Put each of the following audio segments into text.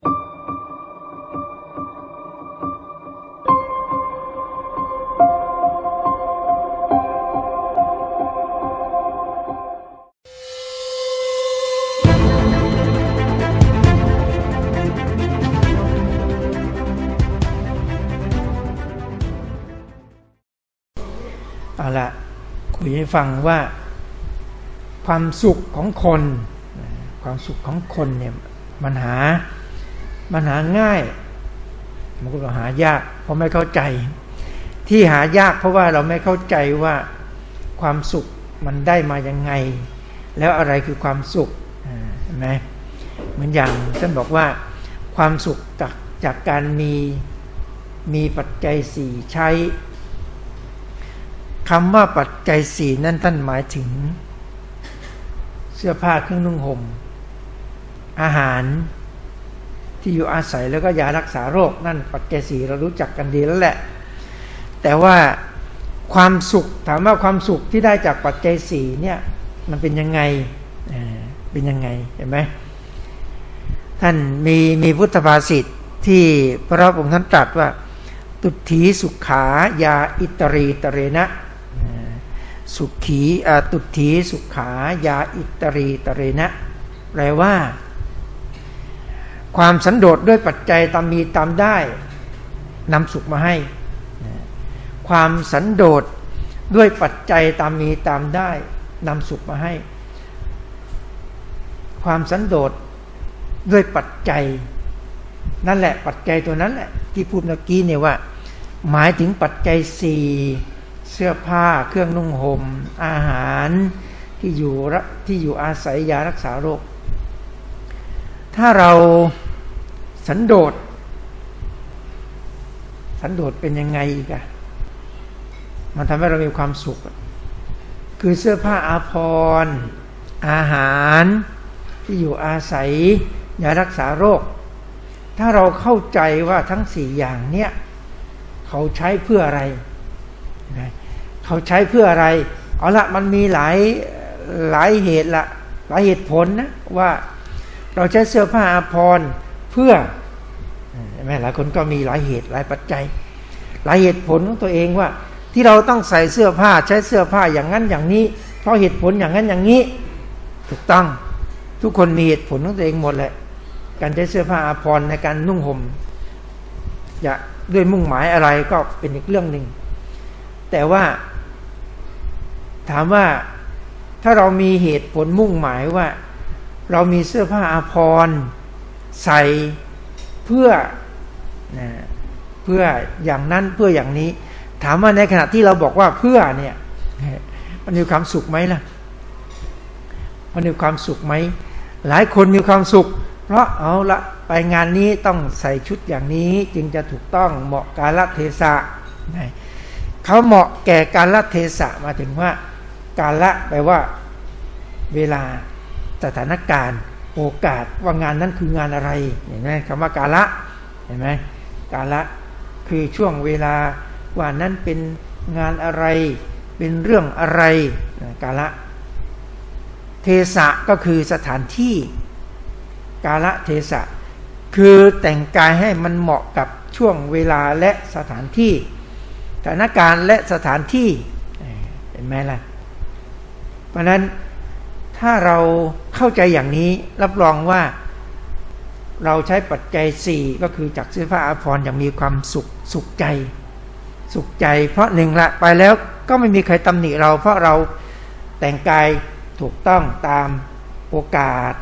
เอาละคุยให้ฟังว่าความสุขของคน ความสุขของคนเนี่ยมันหา มันหาง่ายมันก็หายาก เพราะไม่เข้าใจ ที่หายากเพราะว่าเราไม่เข้าใจว่าความสุขมันได้มายังไง แล้วอะไรคือความสุขอ่าเห็นไหมเหมือนอย่างท่านบอกว่าความสุขจากจากการมีมีปัจจัยสี่ใช้คำว่าปัจจัยสี่นั่นท่านหมายถึง เสื้อผ้าเครื่องนุ่งห่มอาหาร ที่อยู่อาศัยแล้วก็ยารักษาโรคนั่นปัจเจัยสี่เรารู้จักกันดีแล้วแหละ แต่ว่าความสุขถามว่าความสุขที่ได้จากปัจเจัยสี่เนี่ยมันเป็นยังไงเป็นยังไงเห็นไหมท่านมีมีพุทธภาษิตที่พระองค์ท่านตรัสว่า ตุถีสุขายาอิตรีตเรนะสุขีอ่าตุถีสุขายาอิตรีตเรนะแปลว่า ความสันโดษด้วยปัจจัยตามมีตามได้นำสุขมาให้ ความสันโดษด้วยปัจจัยตามมีตามได้นำสุขมาให้ ความสันโดษด้วยปัจจัย นั่นแหละปัจจัยตัวนั้นแหละที่พูดเมื่อกี้เนี่ยว่า หมายถึงปัจจัยสี่เสื้อผ้าเครื่องนุ่งหม่มอาหารที่อยู่ระที่อยู่อาศัยยารักษาโรค ถ้าเราสันโดษ สันโดษเป็นยังไงอีกอะมันทำให้เรามีความสุข คือเสื้อผ้าอาภรณ์อาหารที่อยู่อาศัยยารักษาโรค ถ้าเราเข้าใจว่าทั้งสี่อย่างเนี้ยเขาใช้เพื่ออะไร เขาใช้เพื่ออะไร เอาละมันมีหลายหลายเหตุละหลายเหตุผลนะว่า เราใช้เสื้อผ้าอาภรณ์เพื่อใช่หลายคนก็มีหลายเหตุหลายปัจจัย หลายเหตุผลของตัวเองว่า ที่เราต้องใส่เสื้อผ้าใช้เสื้อผ้าอย่างนั้นอย่างนี้ เพราะเหตุผลอย่างนั้นอย่างนี้ ถูกต้องทุกคนมีเหตุผลของตัวเองหมดแหละการใช้เสื้อผ้าอาภรณ์ในการนุ่งห่มจะด้วยมุ่งหมายอะไรก็เป็นอีกเรื่องหนึ่งแต่ว่า ถามว่าถ้าเรามีเหตุผลมุ่งหมายว่า เรามีเสื้อผ้าอาภรณ์ใส่เพื่อนะเพื่ออย่างนั้นเพื่ออย่างนี้ ถามว่าในขณะที่เราบอกว่าเพื่อเนี่ยมันมีความสุขไหมล่ะมันมีความสุขไหมหลายคนมีความสุข เพราะเอาละไปงานนี้ต้องใส่ชุดอย่างนี้จึงจะถูกต้องเหมาะกาลเทศะนะเขาเหมาะแก่กาลเทศะมาถึงว่า กาละแปลว่า เวลา สถานการณ์โอกาสว่างานนั้นคืองานอะไรเห็นไหมคำว่ากาละเห็นไหมกาละคือช่วงเวลาว่านั้นเป็นงานอะไร เป็นเรื่องอะไรกาละ เทสะก็คือสถานที่ กาละเทสะคือแต่งกายให้มันเหมาะกับช่วงเวลาและสถานที่สถานการณ์และสถานที่เห็นไหมล่ะ เพราะนั้น ถ้าเราเข้าใจอย่างนี้รับรองว่าเราใช้ปัจจัยสี่ก็คือจากเสื้อผ้าอาภรณ์อย่างมีความสุขสุขใจ สุขใจ เพราะหนึ่งละไปแล้วก็ไม่มีใครตำหนิเรา เพราะเราแต่งกายถูกต้องตามโอกาส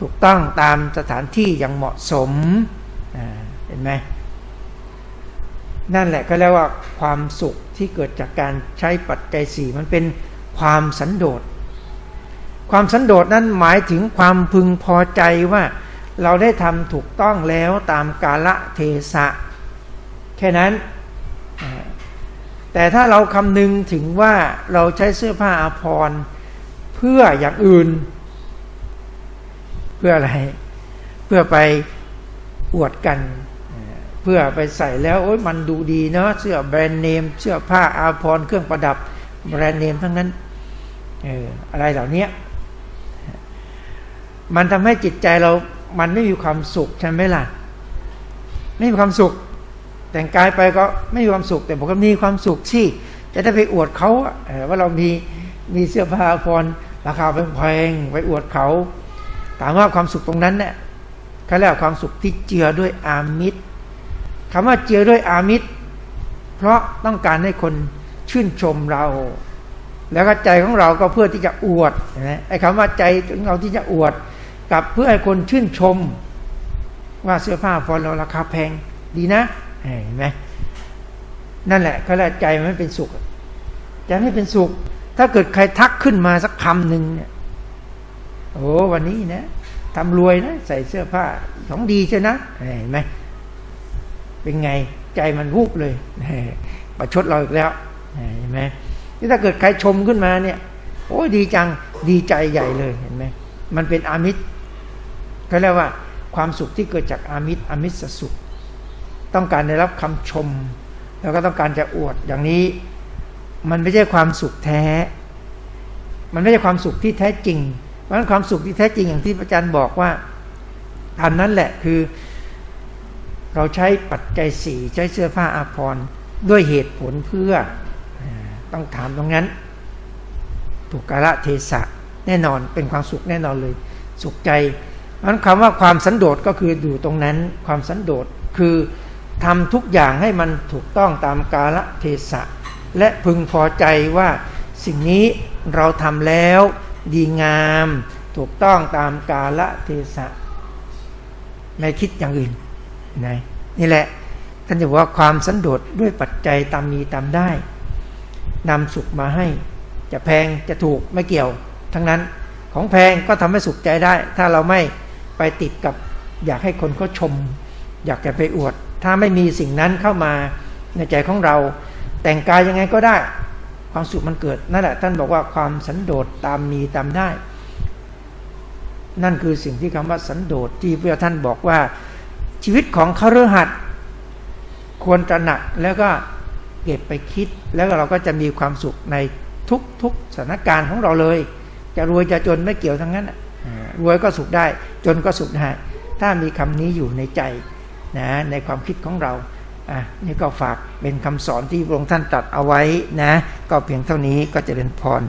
ถูกต้องตามสถานที่อย่างเหมาะสมเห็นไหมนั่นแหละก็เรียกว่าความสุขที่เกิดจากการใช้ปัจจัยสี่มันเป็นความสันโดษ ความสันโดษนั้นหมายถึงความพึงพอใจว่าเราได้ทำถูกต้องแล้วตามกาละเทศะ แค่นั้น แต่ถ้าเราคำนึงถึงว่าเราใช้เสื้อผ้าอาภรณ์เพื่ออย่างอื่น เพื่ออะไร เพื่อไปอวดกัน เพื่อไปใส่แล้วโอ้ยมันดูดีเนาะเสื้อแบรนด์เนม เสื้อผ้าอาภรณ์เครื่องประดับแบรนด์เนมทั้งนั้นเอออะไรเหล่านี้ มันทำให้จิตใจเรามันไม่มีความสุขใช่ไหมล่ะ ไม่มีความสุข แต่งกายไปก็ไม่มีความสุข แต่บอกว่ามีความสุขที่ จะได้ไปอวดเขาว่าเรามีมีเสื้อผ้าพรราคาแพงๆไปอวดเขาถามว่าความสุขตรงนั้นเนี่ยเขาเรียกว่าความสุขที่เจือด้วยอามิตรคำว่าเจือด้วยอามิตร เพราะต้องการให้คนชื่นชมเรา แล้วก็ใจของเราก็เพื่อที่จะอวดนะไอ้คำว่าใจของเราที่จะอวด กับเพื่อให้คนชื่นชม ว่าเสื้อผ้าฟอนเราราคาแพงดีนะเห็นไหมนั่นแหละก็แล้วใจมันไม่เป็นสุขใจไม่เป็นสุข ถ้าเกิดใครทักขึ้นมาสักคำหนึ่งเนี่ยโอ้วันนี้นะทำรวยนะใส่เสื้อผ้าของดีใช่นะเห็นไหมเป็นไงใจมันวูบเลยประชดเราอีกแล้วเห็นไหมที่ถ้าเกิดใครชมขึ้นมาเนี่ย โอ้ดีจังดีใจใหญ่เลยเห็นไหมมันเป็นอามิตร เขาเรียกว่าความสุขที่เกิดจากอามิตรอมิตรสุข ต้องการได้รับคำชม แล้วก็ต้องการจะอวดอย่างนี้ มันไม่ใช่ความสุขแท้ มันไม่ใช่ความสุขที่แท้จริง เพราะฉะนั้นความสุขที่แท้จริงอย่างที่พระอาจารย์บอกว่าอันนั้นแหละคือ เราใช้ปัจจัยสี่ใช้เสื้อผ้าอาภรณ์ด้วยเหตุผลเพื่อต้องถามตรงนั้น ถูกกาลเทศะแน่นอนเป็นความสุขแน่นอนเลย สุขใจ นั้นคำว่าความสันโดษก็คืออยู่ตรงนั้นความสันโดษคือทำทุกอย่างให้มันถูกต้องตามกาลเทศะ และพึงพอใจว่าสิ่งนี้เราทำแล้วดีงาม ถูกต้องตามกาลเทศะไม่คิดอย่างอื่นนะนี่แหละท่านจะบอกว่าความสันโดษด้วยปัจจัยตามมีตามได้นำสุขมาให้ จะแพงจะถูกไม่เกี่ยว ทั้งนั้นของแพงก็ทำให้สุขใจได้ ถ้าเราไม่ ไปติดกับ อยากให้คนเขาชม อยากจะไปอวด ถ้าไม่มีสิ่งนั้นเข้ามาในใจของเรา แต่งกายยังไงก็ได้ ความสุขมันเกิดนั่นแหละท่านบอกว่าความสันโดษตามมีตามได้ นั่นคือสิ่งที่คำว่าสันโดษที่พระท่านบอกว่า ชีวิตของคฤหัสถ์ควรตระหนักแล้วก็เก็บไปคิดแล้วเราก็จะมีความสุขในทุกๆสถานการณ์ของเราเลย จะรวยจะจนไม่เกี่ยวทั้งนั้น รวยก็สุขได้ จนก็สุขได้ ถ้ามีคำนี้อยู่ในใจนะในความคิดของเราอะนี่ก็ฝากเป็นคำสอนที่พระองค์ท่านตรัสเอาไว้นะ ก็เพียงเท่านี้ก็จะเรียนพร